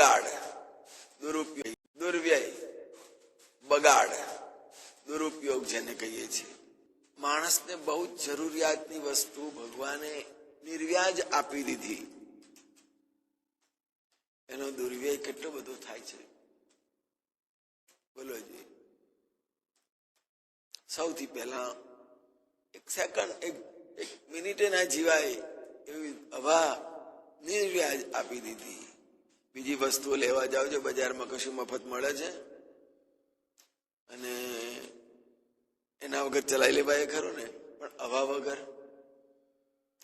બગાડ. દુરુપયોગ, દુર્વ્યય, બગાડ. દુરુપયોગ જેને કહીએ છીએ. માણસને બહુ જરૂરિયાતની વસ્તુ ભગવાને નિર્વ્યાજ આપી દીધી. એનો દુર્વ્યય કેટલો બધો થાય છે. બોલો જી. સૌથી પહેલા એક સેકન્ડ એક એક મિનિટે ના જીવાય એવી હવા નિર્વ્યાજ આપી દીધી. બીજી વસ્તુઓ લેવા જાઓ છો, બજારમાં કશું મફત મળે છે? અને એના વગર ચલાવી લેવાય ખરું ને? પણ હવા વગર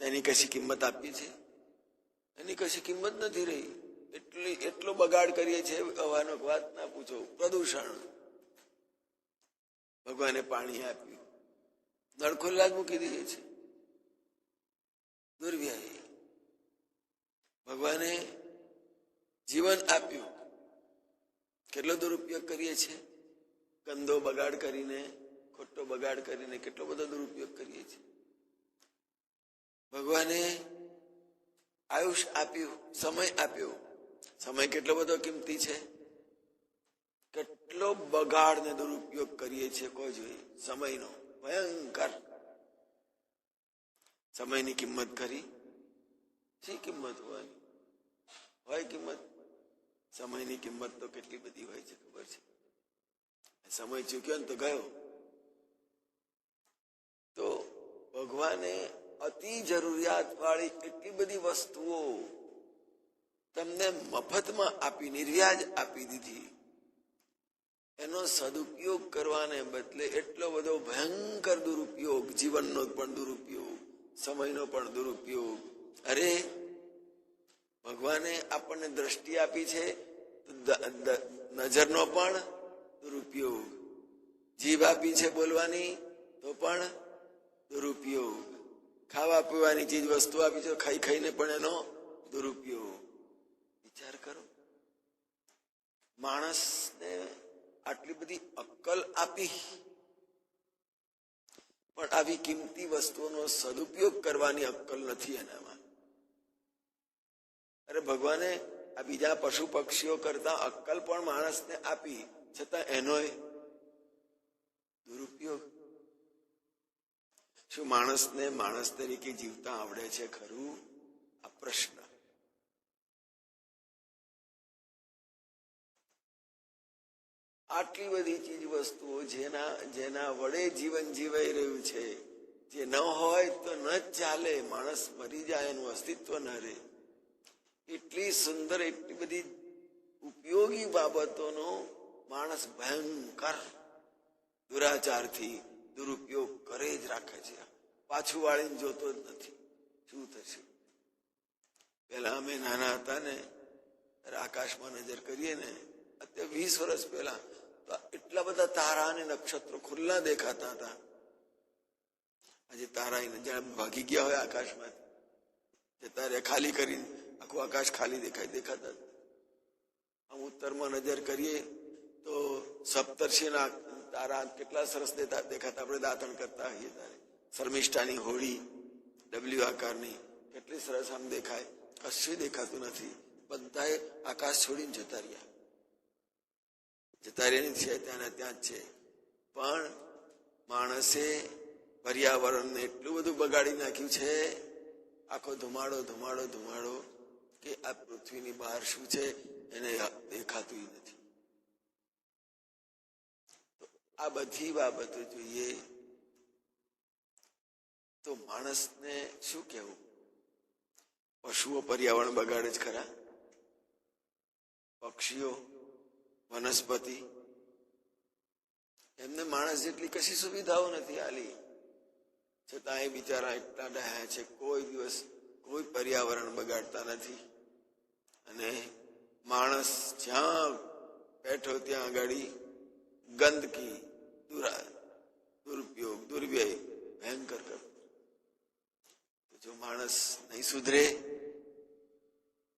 એની કશી કિંમત આપી છે? એની કશી કિંમત નથી રહી. એટલી, એટલો બગાડ કરીએ છીએ હવાનો વાત ના પૂછો. પ્રદૂષણ. ભગવાને પાણી આપ્યું. નળ ખુલ્લા જ મૂકી દઈએ છે. દુર્વ્યાય. ભગવાને જીવન આપ્યું. કેટલો દુરુપયોગ કરીએ છીએ? ગંદો બગાડ કરીને, ખોટો બગાડ કરીને કેટલો બધો દુરુપયોગ કરીએ છીએ? ભગવાને આયુષ આપ્યું, સમય આપ્યો. સમય કેટલો બધો કિંમતી છે? કેટલો બગાડ ને દુરુપયોગ કરીએ છીએ કોઈ જોઈએ સમયનો. ભયંકર. સમયની કિંમત કરી શી કિંમત હોય? હોય કિંમત? સમયની કિંમત તો કેટલી બધી હોય છે, ખબર છે? સમય ચૂક્યો ને તો ગયો. તો ભગવાને અતિ જરૂરિયાત વાળી એટલી બધી વસ્તુઓ તમને મફતમાં આપી નિર્વ્યાજ આપી દીધી. એનો સદુપયોગ કરવાને બદલે એટલો બધો ભયંકર દુરુપયોગ, જીવનનો પણ દુરુપયોગ, સમયનો પણ દુરુપયોગ. અરે ભગવાને આપણને દ્રષ્ટિ આપી છે નજરનો પણ દુરુપયોગ. જીભ આપી છે બોલવાની, તો પણ દુરુપયોગ. ખાવા પીવાની ચીજ વસ્તુ આપી છે, ખાઈ ખાઈને પણ એનો દુરુપયોગ. વિચાર કરો. માણસને આટલી બધી અક્કલ આપી, પણ આવી કિંમતી વસ્તુઓનો સદુપયોગ કરવાની અક્કલ નથી એનામાં. અરે ભગવાને, આ બીજા પશુ પક્ષીઓ કરતા અક્કલ પણ માણસને આપી, છતાં એનો દુરુપયોગ. શું માણસને માણસ તરીકે જીવતા આવડે છે ખરું? આ પ્રશ્ન. આટલી બધી ચીજ વસ્તુઓ જેના જેના વડે જીવન જીવાઈ રહ્યું છે, જે ન હોય તો ન ચાલે, માણસ મરી જાય, એનું અસ્તિત્વ ન રહે. એટલી સુંદર, એટલી બધી ઉપયોગી બાબતોનો માણસ ભયંકર દુરાચારથી દુરુપયોગ કરે જ રાખે છે. પાછું વાળીને જોતો જ નથી. શું થશે? પેલા અમે નાના હતા ને આકાશમાં નજર કરીએ ને, અત્યારે વીસ વર્ષ પહેલા તો એટલા બધા તારા અને નક્ષત્રો ખુલ્લા દેખાતા હતા. આજે તારા એને જાણે ભાગી ગયા હોય આકાશમાં જતા રહે ખાલી કરીને આખું આકાશ ખાલી દેખાય, દેખાતા આમ ઉત્તરમાં નજર કરીએ તો સપ્તર્ષિના તારા કેટલા સરસ દેખાતા. આપણે દાંતણ કરતા હોઈએ ત્યારે શર્મિષ્ઠાની હોળી, ડબલ્યુ આકારની, કેટલી સરસ આમ દેખાય. કશું દેખાતું નથી. બધાએ આકાશ છોડીને જતા રહ્યા. જતા રહ્યા છે ત્યાંના ત્યાં જ છે. પણ માણસે પર્યાવરણને એટલું બધું બગાડી નાખ્યું છે. આખો ધુમાડો ધુમાડો ધુમાડો કે આ પૃથ્વીની બહાર શું છે એને દેખાતું નથી. આ બધી બાબતો જોઈએ. તો માણસને શું કહેવું? પશુઓ પર્યાવરણ બગાડે જ ખરા? પક્ષીઓ, વનસ્પતિ? એમને માણસ જેટલી કશી સુવિધાઓ નથી આલી. છતાં એ બિચારા એટલા ડહ્યા છે, કોઈ દિવસ કોઈ પર્યાવરણ બગાડતા નથી. અને માણસ જ્યાં બેઠો ત્યાં આગળ ગંદકી દુરા દુરુપયોગ, દુર્વ્યય, ભયંકર કરતો જો માણસ નહીં સુધરે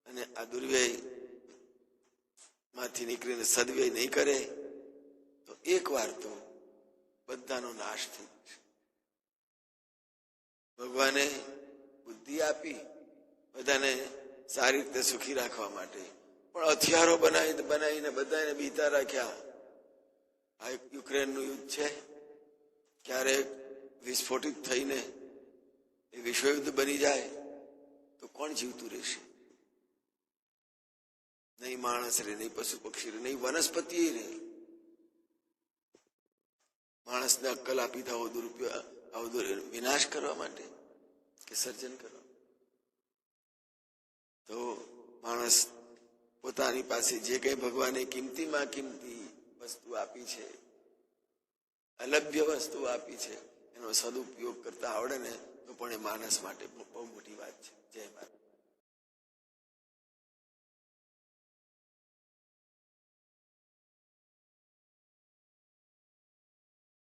અને આ દુર્વ્યયમાંથી નીકળીને સદવ્યય નહીં કરે, તો એક વાર તો બધાનો નાશ થઈ ભગવાને બુદ્ધિ આપી, બધાને સારી રીતે સુખી રાખવા માટે. પણ હથિયારો બનાવી બનાવીને બધાને બીતા રાખ્યા. આ યુક્રેનનું યુદ્ધ છે. ક્યારેક વિસ્ફોટિત થઈને એ વિશ્વયુદ્ધ બની જાય તો કોણ જીવતું રહેશે? નહીં માણસ રે, નહીં પશુ પક્ષી રે, નહીં વનસ્પતિ રે. માણસને અક્કલ આપી દો દુરુપયોગ આવો વિનાશ કરવા માટે કે સર્જન કરવા તો માણસ પોતાની પાસે જે કઈ ભગવાને કિંમતીમાં કિંમતી વસ્તુ આપી છે, અલભ્ય વસ્તુ આપી છે, એનો સદુપયોગ કરતા આવડે ને, તો પણ એ માણસ માટે બહુ મોટી વાત છે. જય માતા